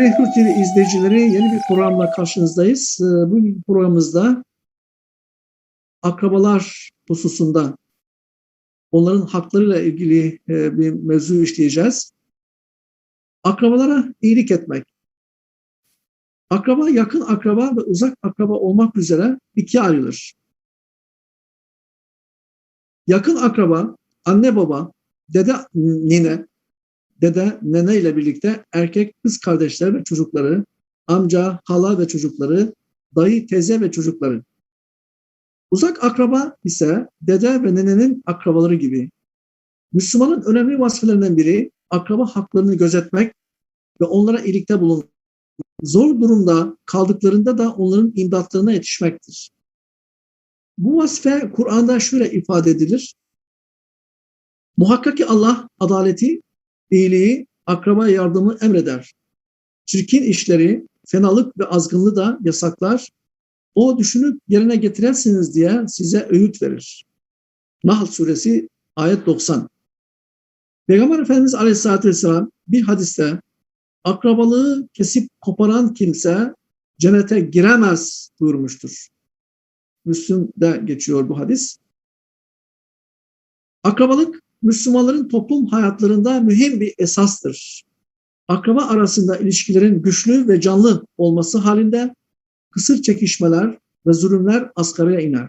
Değerli Hür TV izleyicileri yeni bir programla karşınızdayız. Ee, Bu programımızda akrabalar hususunda onların haklarıyla ilgili e, bir mevzu işleyeceğiz. Akrabalara iyilik etmek. Akraba, yakın akraba ve uzak akraba olmak üzere ikiye ayrılır. Yakın akraba, anne baba, dede nine, dede nene ile birlikte erkek kız kardeşler ve çocukları, amca, hala ve çocukları, dayı, teyze ve çocukları. Uzak akraba ise dede ve nenenin akrabaları gibi. Müslümanın önemli vasfelerinden biri akraba haklarını gözetmek ve onlara iyilikte bulunmak. Zor durumda kaldıklarında da onların imdatlarına yetişmektir. Bu vazife Kur'an'da şöyle ifade edilir. Muhakkak ki Allah adaleti, iyiliği, akraba yardımı emreder. Çirkin işleri, fenalık ve azgınlığı da yasaklar. O düşünüp yerine getirersiniz diye size öğüt verir. Nahl suresi ayet 90. Peygamber Efendimiz Aleyhisselatü Vesselam bir hadiste akrabalığı kesip koparan kimse cennete giremez buyurmuştur. Müslüm'de geçiyor bu hadis. Akrabalık Müslümanların toplum hayatlarında mühim bir esastır. Akraba arasında ilişkilerin güçlü ve canlı olması halinde kısır çekişmeler ve zulümler asgaraya iner.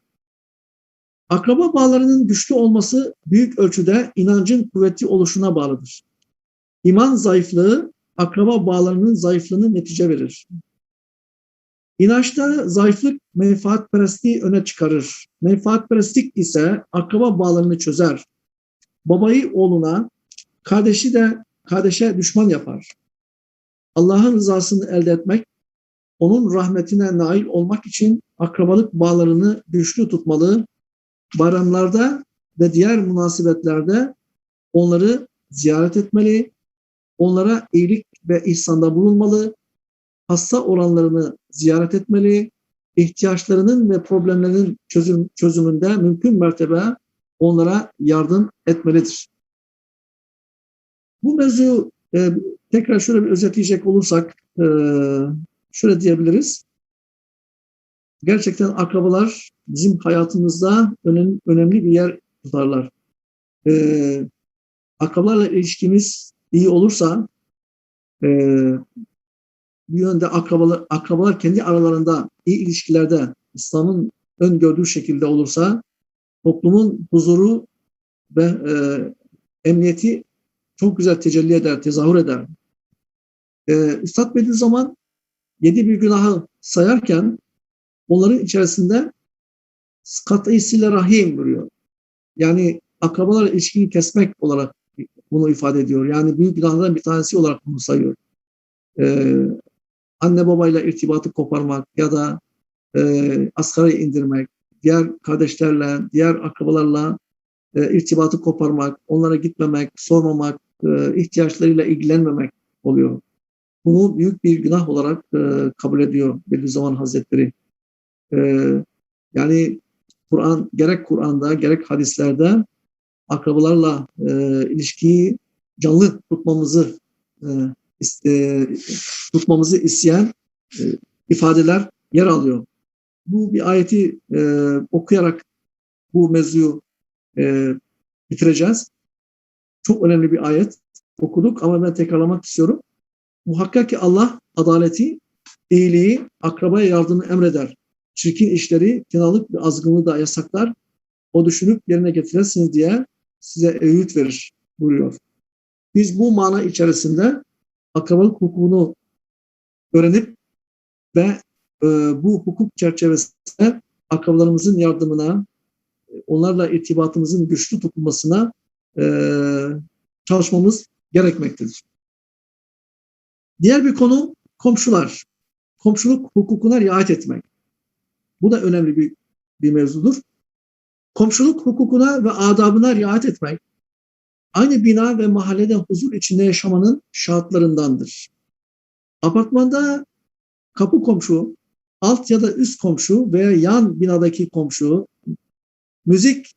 Akraba bağlarının güçlü olması büyük ölçüde inancın kuvvetli oluşuna bağlıdır. İman zayıflığı akraba bağlarının zayıflığını netice verir. İnançta zayıflık menfaatperestliği öne çıkarır. Menfaatperestlik ise akraba bağlarını çözer. Babayı oğluna, kardeşi de kardeşe düşman yapar. Allah'ın rızasını elde etmek, onun rahmetine nail olmak için akrabalık bağlarını güçlü tutmalı, bayramlarda ve diğer münasebetlerde onları ziyaret etmeli, onlara iyilik ve ihsanda bulunmalı, hasta olanlarını ziyaret etmeli, ihtiyaçlarının ve problemlerinin çözüm, çözümünde mümkün mertebe onlara yardım etmelidir. Bu mevzu e, tekrar şöyle bir özetleyecek olursak e, şöyle diyebiliriz. Gerçekten akrabalar bizim hayatımızda önemli, önemli bir yer tutarlar. E, akrabalarla ilişkimiz iyi olursa e, bir yönde akrabalar, akrabalar kendi aralarında iyi ilişkilerde İslam'ın öngördüğü şekilde olursa toplumun huzuru ve e, emniyeti çok güzel tecelli eder, tezahür eder. E, Üstad Bediüzzaman yedi bir günahı sayarken onların içerisinde kat'isiyle rahim duruyor. Yani akrabalar ilişkini kesmek olarak bunu ifade ediyor. Yani büyük günahlardan bir tanesi olarak bunu sayıyor. Ee, anne babayla irtibatı koparmak ya da e, asgari indirmek, diğer kardeşlerle, diğer akrabalarla e, irtibatı koparmak, onlara gitmemek, sormamak, e, ihtiyaçlarıyla ilgilenmemek oluyor. Bunu büyük bir günah olarak e, kabul ediyor Bediüzzaman Hazretleri. E, yani Kur'an gerek Kur'an'da gerek hadislerde akrabalarla e, ilişkiyi canlı tutmamızı e, e, tutmamızı isteyen e, ifadeler yer alıyor. Bu bir ayeti e, okuyarak bu mevzuyu e, bitireceğiz. Çok önemli bir ayet okuduk ama ben tekrarlamak istiyorum. Muhakkak ki Allah adaleti, iyiliği, akrabaya yardımı emreder. Çirkin işleri, fenalık ve azgınlığı da yasaklar. O düşünüp yerine getiresiniz diye size öğüt verir buyuruyor. Biz bu mana içerisinde akrabalık hukukunu öğrenip ve e, bu hukuk çerçevesinde akrabalarımızın yardımına, onlarla irtibatımızın güçlü tutulmasına e, çalışmamız gerekmektedir. Diğer bir konu komşular. Komşuluk hukukuna riayet etmek. Bu da önemli bir, bir mevzudur. Komşuluk hukukuna ve adabına riayet etmek, aynı bina ve mahallede huzur içinde yaşamanın şartlarındandır. Apartmanda kapı komşu, alt ya da üst komşu veya yan binadaki komşu, müzik,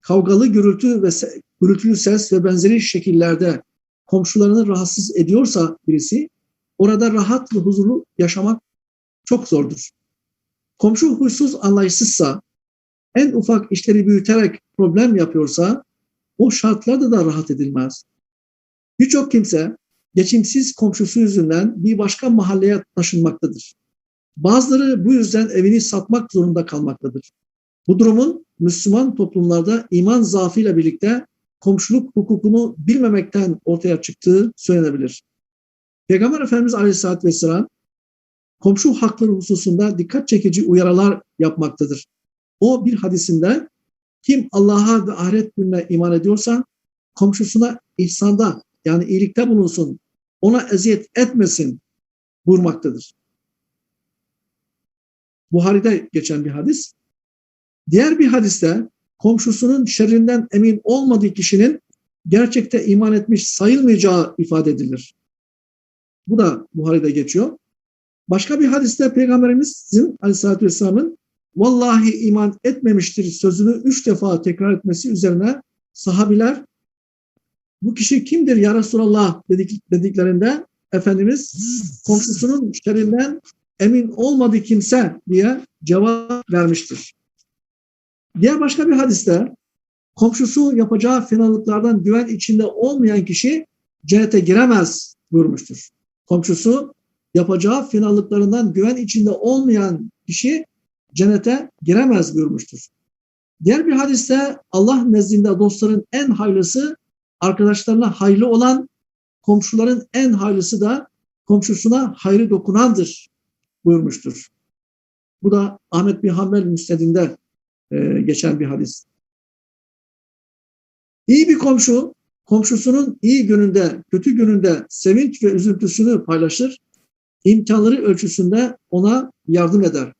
kavgalı gürültü ve se- gürültülü ses ve benzeri şekillerde komşularını rahatsız ediyorsa birisi, orada rahat ve huzurlu yaşamak çok zordur. Komşu huysuz, anlayışsızsa, en ufak işleri büyüterek problem yapıyorsa, o şartlarda da rahat edilmez. Birçok kimse geçimsiz komşusu yüzünden bir başka mahalleye taşınmaktadır. Bazıları bu yüzden evini satmak zorunda kalmaktadır. Bu durumun Müslüman toplumlarda iman zaafıyla birlikte komşuluk hukukunu bilmemekten ortaya çıktığı söylenebilir. Peygamber Efendimiz Aleyhisselatü Vesselam komşu hakları hususunda dikkat çekici uyarılar yapmaktadır. O bir hadisinde kim Allah'a ve ahiret gününe iman ediyorsa komşusuna ihsanda yani iyilikte bulunsun, ona eziyet etmesin buyurmaktadır. Buhari'de geçen bir hadis. Diğer bir hadiste komşusunun şerrinden emin olmadığı kişinin gerçekte iman etmiş sayılmayacağı ifade edilir. Bu da Buhari'de geçiyor. Başka bir hadiste Peygamberimizin Aleyhisselatü Vesselam'ın vallahi iman etmemiştir sözünü üç defa tekrar etmesi üzerine sahabiler bu kişi kimdir ya Resulallah dedik, dediklerinde Efendimiz komşusunun şerrinden emin olmadığı kimse diye cevap vermiştir. Diğer başka bir hadiste komşusu yapacağı fenalıklardan güven içinde olmayan kişi cennete giremez buyurmuştur. Komşusu yapacağı fenalıklarından güven içinde olmayan kişi cennete giremez buyurmuştur. Diğer bir hadiste Allah nezdinde dostların en hayırlısı arkadaşlarına hayırlı olan, komşuların en hayırlısı da komşusuna hayrı dokunandır buyurmuştur. Bu da Ahmet bin Hanbel müstedinde e, geçen bir hadis. İyi bir komşu, komşusunun iyi gününde, kötü gününde sevinç ve üzüntüsünü paylaşır, imkanları ölçüsünde ona yardım eder.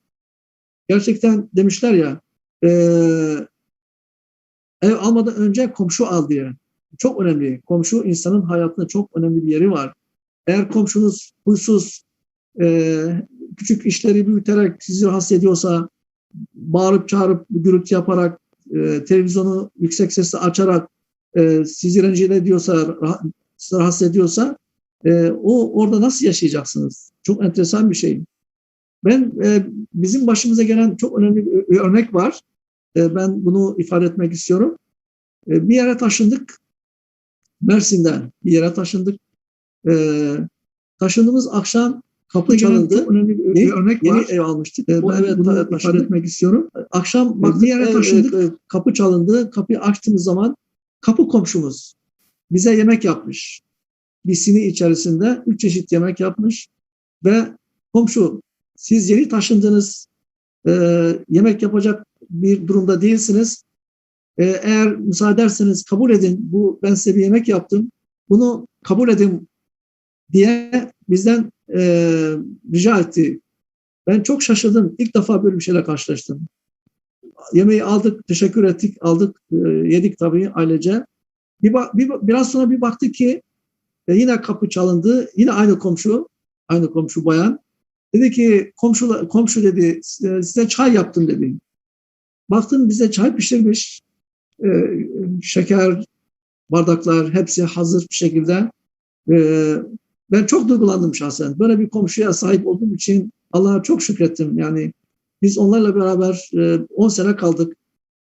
Gerçekten demişler ya, e, ev almadan önce komşu al diye. Çok önemli. Komşu insanın hayatında çok önemli bir yeri var. Eğer komşunuz huysuz, e, küçük işleri büyüterek sizi rahatsız ediyorsa, bağırıp çağırıp gürültü yaparak, e, televizyonu yüksek sesle açarak e, sizi rencide ediyorsa, rahatsız ediyorsa, e, o orada nasıl yaşayacaksınız? Çok enteresan bir şey. Ben e, bizim başımıza gelen çok önemli bir örnek var. E, ben bunu ifade etmek istiyorum. E, bir yere taşındık. Mersin'den bir yere taşındık. E, taşındığımız akşam kapı çalındı. Önemli bir örnek yeni var. ev almıştık. E, ben evet, bunu ifade etmek istiyorum. Akşam bak bir yere taşındık. Evet, evet. Kapı çalındı. Kapıyı açtığımız zaman kapı komşumuz bize yemek yapmış. Bir sini içerisinde üç çeşit yemek yapmış ve komşu siz yeni taşındınız, e, yemek yapacak bir durumda değilsiniz. E, eğer müsaade ederseniz kabul edin, bu ben size bir yemek yaptım, bunu kabul edin diye bizden e, rica etti. Ben çok şaşırdım. İlk defa böyle bir şeyle karşılaştım. Yemeği aldık, teşekkür ettik, aldık, e, yedik tabii ailece. Bir, bir, biraz sonra bir baktık ki e, yine kapı çalındı. Yine aynı komşu, aynı komşu bayan. Dedi ki komşu, komşu dedi size çay yaptım dedi. Baktım bize çay pişirmiş. E, şeker, bardaklar hepsi hazır bir şekilde. E, ben çok duygulandım şahsen. Böyle bir komşuya sahip olduğum için Allah'a çok şükrettim. Yani biz onlarla beraber 10 e, sene kaldık.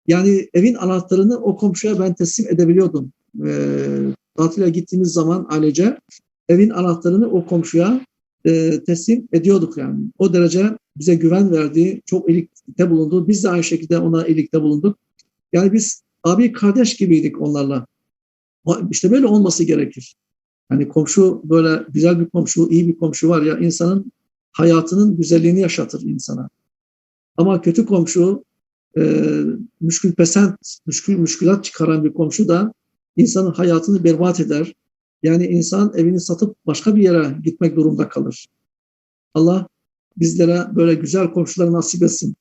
Yani evin anahtarını o komşuya ben teslim edebiliyordum. E, tatile gittiğimiz zaman ailece evin anahtarını o komşuya e, teslim ediyorduk yani. O derece bize güven verdi, çok iyilikte bulundu. Biz de aynı şekilde ona iyilikte bulunduk. Yani biz abi kardeş gibiydik onlarla. İşte böyle olması gerekir. Yani komşu böyle güzel bir komşu, iyi bir komşu var ya insanın hayatının güzelliğini yaşatır insana. Ama kötü komşu, e, müşkül pesent, müşkül müşkülat çıkaran bir komşu da insanın hayatını berbat eder. Yani insan evini satıp başka bir yere gitmek durumunda kalır. Allah bizlere böyle güzel komşular nasip etsin.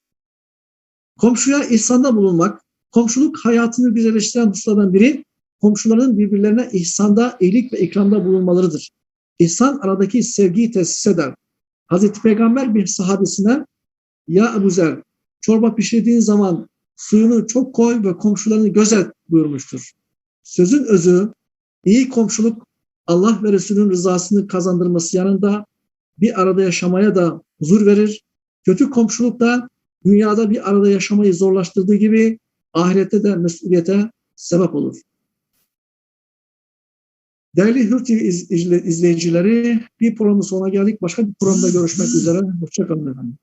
Komşuya ihsanda bulunmak, komşuluk hayatını güzelleştiren hususlardan biri komşuların birbirlerine ihsanda, iyilik ve ikramda bulunmalarıdır. İhsan aradaki sevgiyi tesis eder. Hazreti Peygamber bir sahabesine ya Ebu Zer çorba pişirdiğin zaman suyunu çok koy ve komşularını gözet buyurmuştur. Sözün özü iyi komşuluk Allah ve Resulünün rızasını kazandırması yanında bir arada yaşamaya da huzur verir. Kötü komşuluk da dünyada bir arada yaşamayı zorlaştırdığı gibi ahirette de mesuliyete sebep olur. Değerli Hür TV iz- izle- izleyicileri bir programın sonuna geldik. Başka bir programda görüşmek üzere. Hoşçakalın efendim.